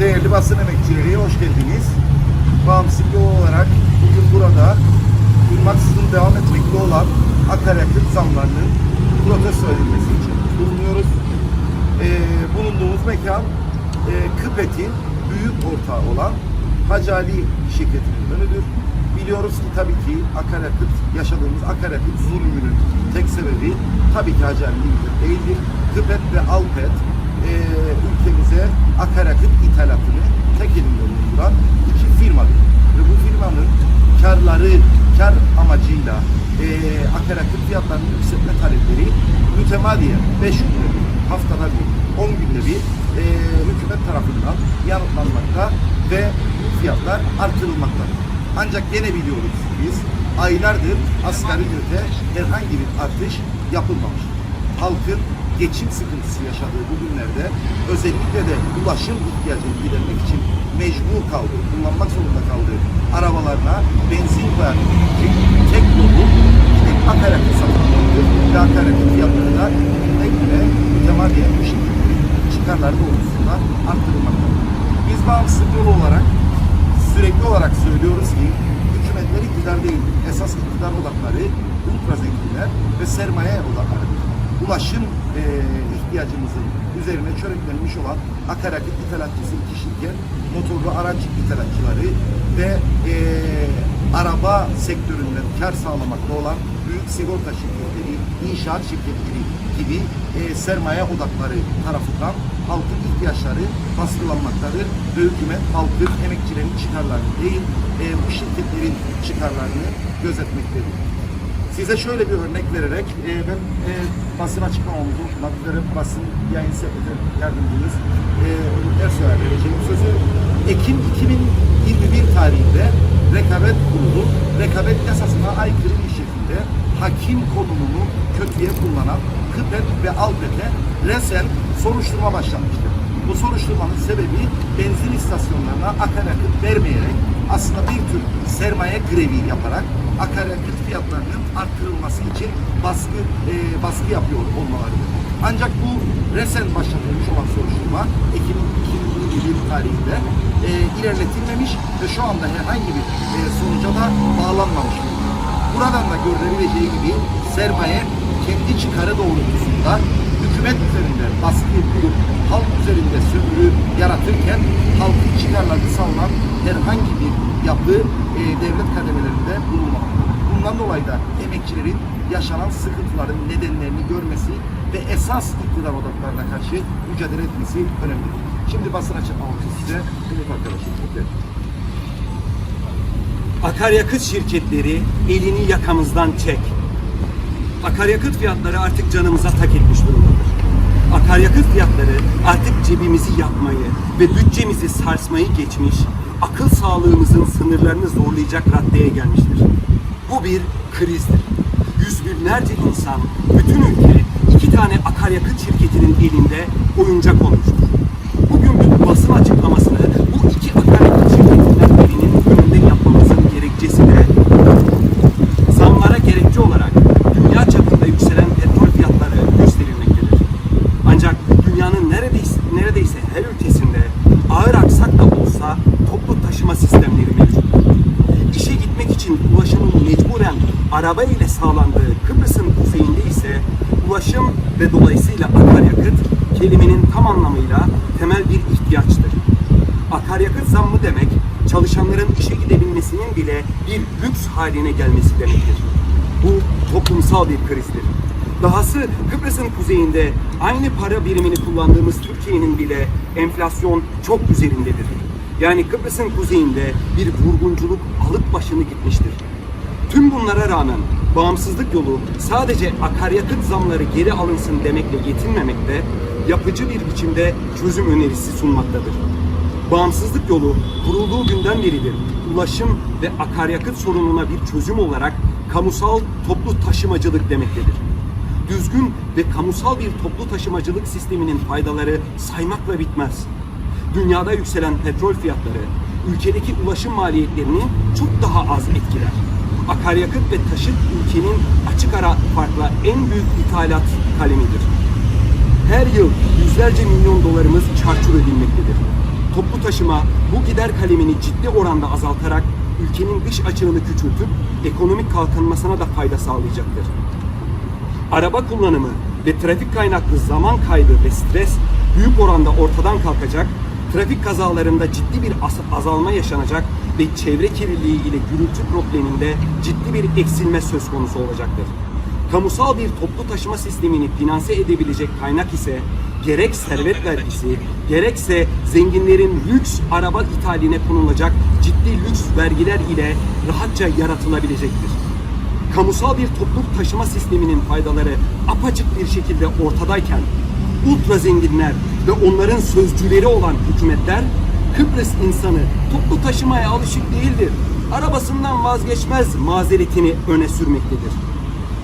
Değerli basın emekçileri hoş geldiniz. Bağımsız yol olarak bugün burada durmaksızın devam etmekte olan akaryakıt zamlarının protesto edilmesi için bulunuyoruz. Ee, bulunduğumuz mekan e, Kıpet'in büyük ortağı olan Hacı Ali şirketinin önüdür. Biliyoruz ki tabii ki akaryakıt, yaşadığımız akaryakıt zulmünün tek sebebi tabii ki Hacı Ali değildir. Kıpet ve Alpet e, ülkemize akaryakıt ithalatını tek elinde bulunduran iki firmadır. Ve bu firmanın karları, kar amacıyla e, akaryakıt fiyatlarının yükseltme talepleri mütemadiyen 5 günde bir, haftada bir, 10 günde bir e, hükümet tarafından yanıtlanmakta ve bu fiyatlar artırılmaktadır. Ancak gene biliyoruz biz aylardır asgari ücrete herhangi bir artış yapılmamış. Halkın geçim sıkıntısı yaşadığı bu günlerde özellikle de ulaşım ihtiyacını gidermek için mecbur kaldığı, kullanmak zorunda kaldığı arabalarına benzin için tek yolu gidip akaryakıt satın almaktır. Ve akaryakıt fiyatları da güne güne mütemadiyen bu şekilde çıkarlar doğrultusunda arttırılmaktadır. Biz bağımsız yol olarak sürekli olarak söylüyoruz ki hükümetler iktidar değil, esas iktidar odakları ultra zenginler ve sermaye odakları. Ulaşım eee, ihtiyacımızın üzerine çöreklenmiş olan akaryakıt ithalatçısı iki şirket, motorlu araç ithalatçıları ve eee, araba sektöründen kar sağlamakta olan büyük sigorta şirketleri, inşaat şirketleri gibi eee, sermaye odakları tarafından halkın ihtiyaçları baskılanmaktadır ve hükümet halkın, emekçilerin çıkarlarını değil, eee, bu şirketlerin çıkarlarını gözetmektedir. Size şöyle bir örnek vererek e, ben e, basın açıklamamızı okumak üzere basın yayın sekreteri yardımcımız e, Ersoy'a vereceğim sözü Ekim 2021 tarihinde rekabet kurulu rekabet yasasına aykırı bir şekilde hakim konumunu kötüye kullanan Kıpet ve Alpet'e resen soruşturma başlanmıştır. Bu soruşturmanın sebebi benzin istasyonlarına akaryakıt vermeyerek aslında bir tür sermaye grevi yaparak akaryakıt fiyatlarının arttırılması için baskı e, baskı yapıyor olmalarıdır. Ancak bu resen başlatılmış olan soruşturma Ekim 2021 tarihinde e, ilerletilmemiş ve şu anda herhangi bir e, sonuca da bağlanmamış. Buradan da görülebileceği gibi sermaye kendi çıkarı doğrultusunda hükümet üzerinde baskı kurup halk üzerinde sömürü yaratırken halkın çıkarlarını savunan herhangi bir yapı e, devlet kademelerinde bulunmaktadır. Bundan dolayı da emekçilerin yaşanan sıkıntıların nedenlerini görmesi ve esas iktidar odaklarına karşı mücadele etmesi önemlidir. Şimdi basın açıklaması size Ümit arkadaşım. Akaryakıt şirketleri elini yakamızdan çek. Akaryakıt fiyatları artık canımıza tak etmiş durumdadır. Akaryakıt fiyatları artık cebimizi yakmayı ve bütçemizi sarsmayı geçmiş, akıl sağlığımızın sınırlarını zorlayacak raddeye gelmiştir. Bu bir krizdir. Yüz binlerce insan, bütün ülke iki tane akaryakıt şirketinin elinde oyuncak olmuştur. Bugün bir basın açıklamasını bu iki akaryakıt şirketinden birinin önünde yapmamızın gerekçesi de zamlara gerekçe olarak dünya çapında yükselen petrol fiyatları gösterilmektedir. Ancak dünyanın neredeyse, neredeyse her ülkesinde ağır aksak da olsa toplu taşıma sistemleri mevcuttur. İşe gitmek için ulaşımın mecburen araba ile sağlandığı Kıbrıs'ın kuzeyinde ise ulaşım ve dolayısıyla akaryakıt kelimenin tam anlamıyla temel bir ihtiyaçtır. Akaryakıt zammı demek çalışanların işe gidebilmesinin bile bir lüks haline gelmesi demektir. Bu toplumsal bir krizdir. Dahası Kıbrıs'ın kuzeyinde aynı para birimini kullandığımız Türkiye'nin bile enflasyon çok üzerindedir. Yani Kıbrıs'ın kuzeyinde bir vurgunculuk alıp başını gitmiştir. Tüm bunlara rağmen bağımsızlık yolu sadece akaryakıt zamları geri alınsın demekle yetinmemekte, yapıcı bir biçimde çözüm önerisi sunmaktadır. Bağımsızlık yolu kurulduğu günden beridir ulaşım ve akaryakıt sorununa bir çözüm olarak kamusal toplu taşımacılık demektedir. Düzgün ve kamusal bir toplu taşımacılık sisteminin faydaları saymakla bitmez. Dünyada yükselen petrol fiyatları ülkedeki ulaşım maliyetlerini çok daha az etkiler. Akaryakıt ve taşıt ülkenin açık ara farkla en büyük ithalat kalemidir. Her yıl yüzlerce milyon dolarımız çarçur edilmektedir. toplu taşıma bu gider kalemini ciddi oranda azaltarak ülkenin dış açığını küçültüp ekonomik kalkınmasına da fayda sağlayacaktır. Araba kullanımı ve trafik kaynaklı zaman kaybı ve stres büyük oranda ortadan kalkacak, trafik kazalarında ciddi bir azalma yaşanacak ve çevre kirliliği ile gürültü probleminde ciddi bir eksilme söz konusu olacaktır. Kamusal bir toplu taşıma sistemini finanse edebilecek kaynak ise gerek servet vergisi, gerekse zenginlerin lüks araba ithaline konulacak ciddi lüks vergiler ile rahatça yaratılabilecektir kamusal bir toplu taşıma sisteminin faydaları apaçık bir şekilde ortadayken ultra zenginler ve onların sözcüleri olan hükümetler Kıbrıs insanı toplu taşımaya alışık değildir. Arabasından vazgeçmez mazeretini öne sürmektedir.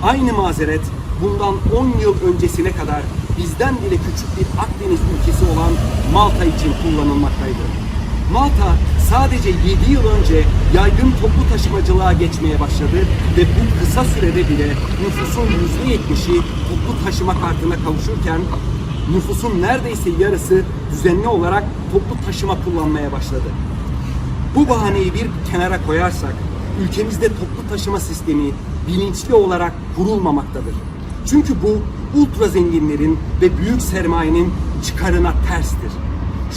Aynı mazeret bundan 10 yıl öncesine kadar bizden bile küçük bir Akdeniz ülkesi olan Malta için kullanılmaktaydı. Malta sadece 7 yıl önce yaygın toplu taşımacılığa geçmeye başladı ve bu kısa sürede bile nüfusun %70'i toplu taşıma kartına kavuşurken nüfusun neredeyse yarısı düzenli olarak toplu taşıma kullanmaya başladı. Bu bahaneyi bir kenara koyarsak ülkemizde toplu taşıma sistemi bilinçli olarak kurulmamaktadır. Çünkü bu ultra zenginlerin ve büyük sermayenin çıkarına terstir.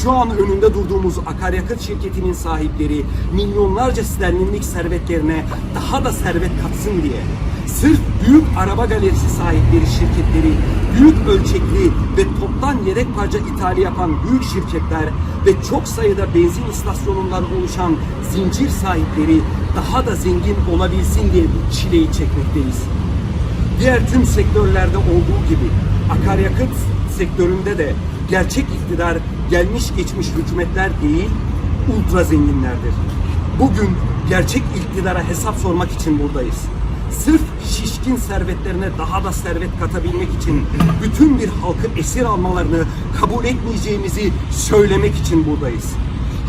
Şu an önünde durduğumuz akaryakıt şirketinin sahipleri milyonlarca sterlinlik servetlerine daha da servet katsın diye sırf büyük araba galerisi sahipleri şirketleri büyük ölçekli ve yedek parça ithali yapan büyük şirketler ve çok sayıda benzin istasyonundan oluşan zincir sahipleri daha da zengin olabilsin diye bu çileyi çekmekteyiz. Diğer tüm sektörlerde olduğu gibi akaryakıt sektöründe de gerçek iktidar gelmiş geçmiş hükümetler değil, ultra zenginlerdir. Bugün gerçek iktidara hesap sormak için buradayız. Sırf şişkin servetlerine daha da servet katabilmek için bütün bir halkı esir almalarını kabul etmeyeceğimizi söylemek için buradayız.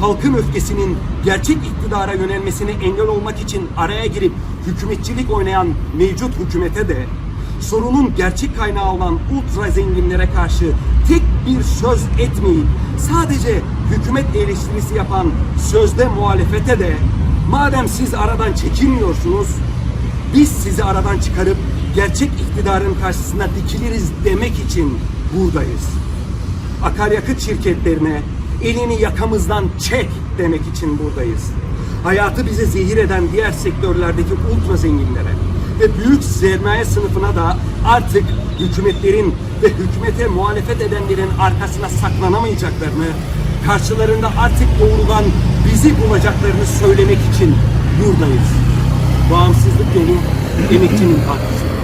Halkın öfkesinin gerçek iktidara yönelmesine engel olmak için araya girip hükümetçilik oynayan mevcut hükümete de sorunun gerçek kaynağı olan ultra zenginlere karşı tek bir söz etmeyip sadece hükümet eleştirisi yapan sözde muhalefete de madem siz aradan çekilmiyorsunuz biz sizi aradan çıkarıp gerçek iktidarın karşısına dikiliriz demek için buradayız akaryakıt şirketlerine elini yakamızdan çek demek için buradayız. Hayatı bize zehir eden diğer sektörlerdeki ultra zenginlere ve büyük sermaye sınıfına da artık hükümetlerin ve hükümete muhalefet edenlerin arkasına saklanamayacaklarını, karşılarında artık doğrudan bizi bulacaklarını söylemek için buradayız. Bağımsızlık yolu emekçinin partisi.